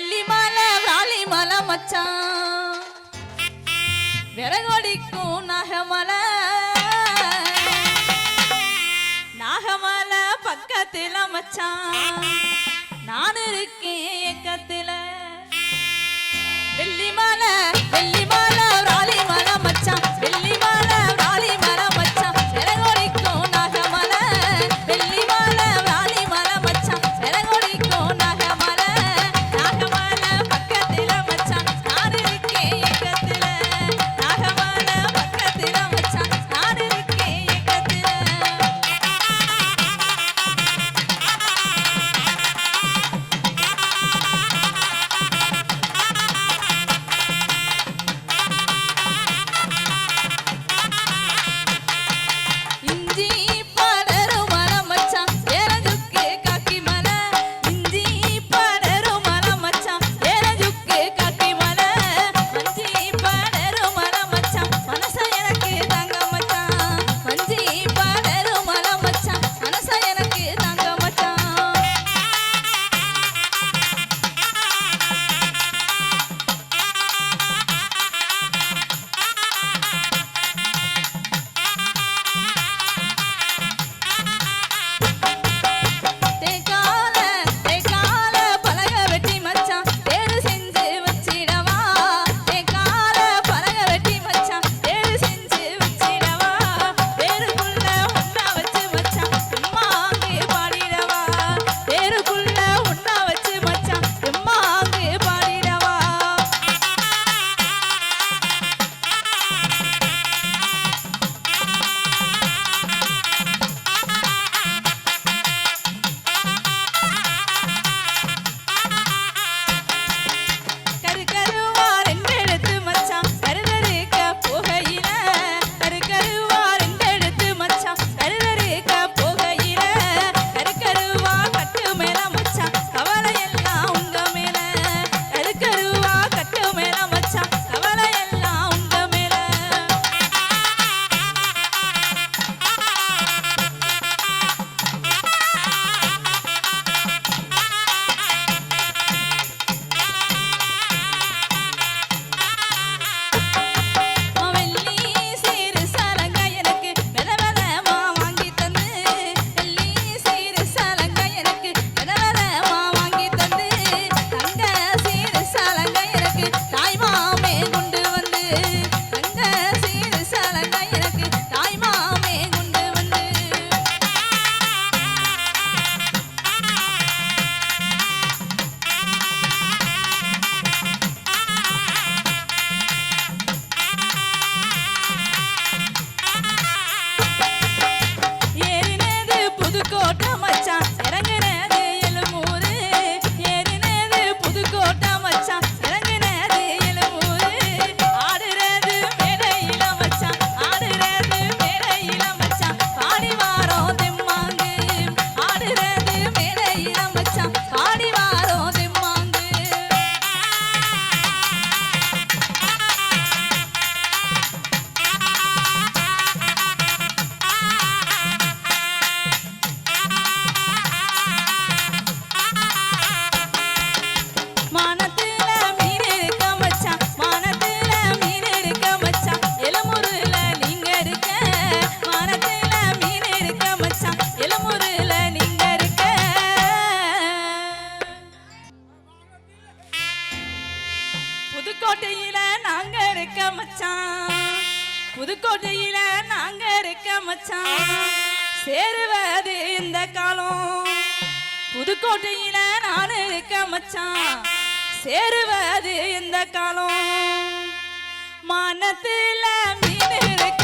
வெள்ளி மலை மச்சான். விறகொடிக்கும் நகமலை. நாகமல பக்கத்தில் மச்சான். நான் இருக்கேன் எக்கத்தில். வெள்ளி மலை வெள்ளி மலை இருக்க மச்சான். புதுக்கோட்டையில நாங்க இருக்க மச்சான். சேருவது இந்த காலம். புதுக்கோட்டையில நான் இருக்க மச்சான். சேருவது இந்த காலம். மானத்துல மீன் இருக்க.